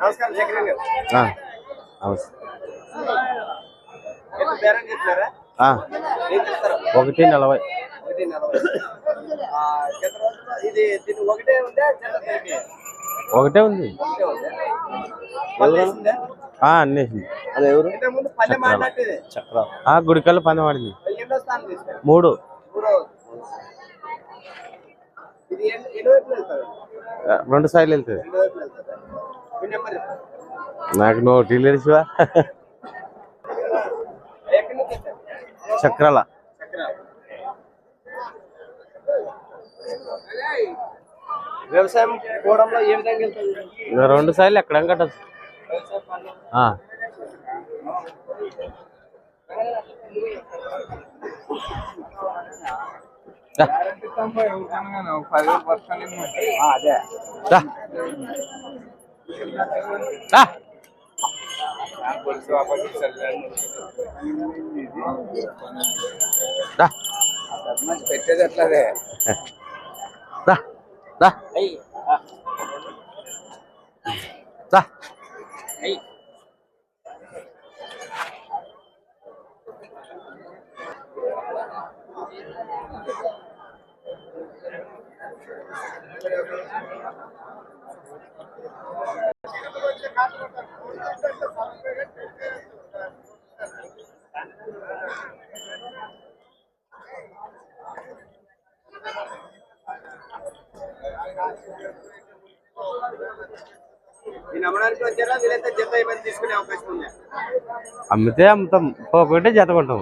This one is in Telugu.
నమస్కారం గారు నమస్తే. ఒకటి నలభై. ఒకటి ఉందా అన్నేసింది అది ఎవరు? ఇంతకు ముందు పల్లె మాట్లాడేది చక్ర ఆ గుడికల్లా పందెం ఆడింది. ఎన్నో స్థానం తీసుకుంది మూడు. రెండు సార్లు వెళ్తుంది. నాకు నువ్వు నుంచి వచ్చారు? చక్రాల. వ్యవసాయం కూడంలో ఏ విధంగా వెళ్తుంది రెండు సార్లు ఎక్కడ కట్టచ్చు అదే దా. దా. దా. పెట్టేది అట్లాదే దా. అమ్మితే అమ్ముతాం పోకుంటే జత కొంటాం